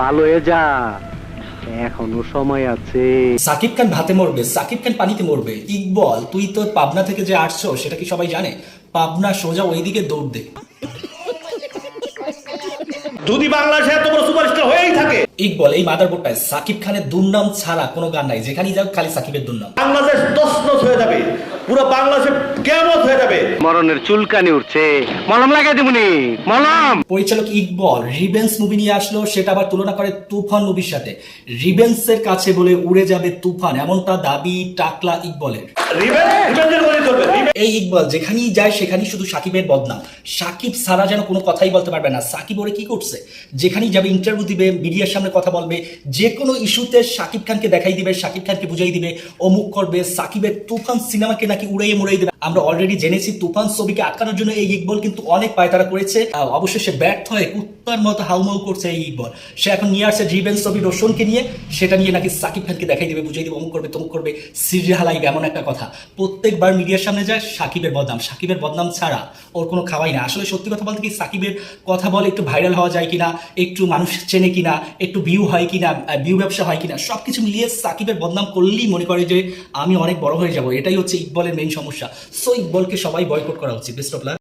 ভালো হয়ে যা। এখনও সময় আছে। সাকিব খান ভাতে মরবে সাকিব খান পানিতে মরবে। ইকবল তুই তো পাবনা থেকে যে আসছো সেটা কি সবাই জানে? পাবনা সোজা ওইদিকে দৌড় দে। যদি বাংলাদেশে এত বড় সুপারস্টার হয়েই থাকে। ইকবল এই মাদারবোর্ডটায় সাকিব খানের দুর্নাম ছাড়া কোনো গান নাই। যেখানেই যাও খালি সাকিবের দুর্নাম। বাংলাদেশ তছনছ হয়ে যাবে। পুরো বাংলাদেশে কেমন হয়ে যাবে। মরণের চুলকানি উঠছে। মলম লাগাই দেবনি মলম। পরিচালক ইকবল রিবেন্স মুভি নিয়ে আসলো সেটা আবার তুলনা করে তুফান মুভির সাথে। কাছে বলে উড়ে যাবে তুফান এমনটা দাবি টাকলা ইকবলের। এই ইকবল যেখানেই যায় সেখানেই শুধু সাকিবের বদনাম। সাকিব সারা যেন কোনো কথাই বলতে পারবে না। সাকিব ওরে কি করছে? যেখানেই যাবে ইন্টারভিউ দিবে মিডিয়ার সামনে কথা বলবে যে কোনো ইস্যুতে সাকিব খানকে দেখাই দিবে সাকিব খানকে বুঝাই দিবে অমুক করবে সাকিবের তুফান সিনেমাকে নাকি இல்லாக்கி உடைய முறைகிறார் আমরা অলরেডি জেনেছি তুফান ছবিকে আটকানোর জন্য এই ইকবল কিন্তু অনেক পায়তারা করেছে। অবশ্যই সে ব্যর্থ হয়ে কুত্তার মতো হাউমাউ করছে এই ইকবল। সে এখন নিয়ে আসছে রিভেন্স ছবি রোশনকে নিয়ে। সেটা নিয়ে নাকি সাকিব খানকে দেখাই দেবে বুঝাই দিবে, অমুক করবে, তমুক করবে। সিরিয়াল হালাইবে এমন একটা কথা। প্রত্যেকবার মিডিয়ার সামনে যায় সাকিবের বদনাম। সাকিবের বদনাম ছাড়া ওর কোনো খাওয়াই না। আসলে সত্যি কথা বলতে কি সাকিবের কথা বলে একটু ভাইরাল হওয়া যায় কিনা, একটু মানুষ চেনে কিনা, একটু ভিউ হয় কিনা ভিউ ব্যবসা হয় কিনা সব কিছু মিলিয়ে সাকিবের বদনাম করলেই মনে করে যে আমি অনেক বড় হয়ে যাব। এটাই হচ্ছে ইকবলের মেইন সমস্যা। সো ইকবলকে সবাই বয়কট করা উচিত বেস্ট অফ লাক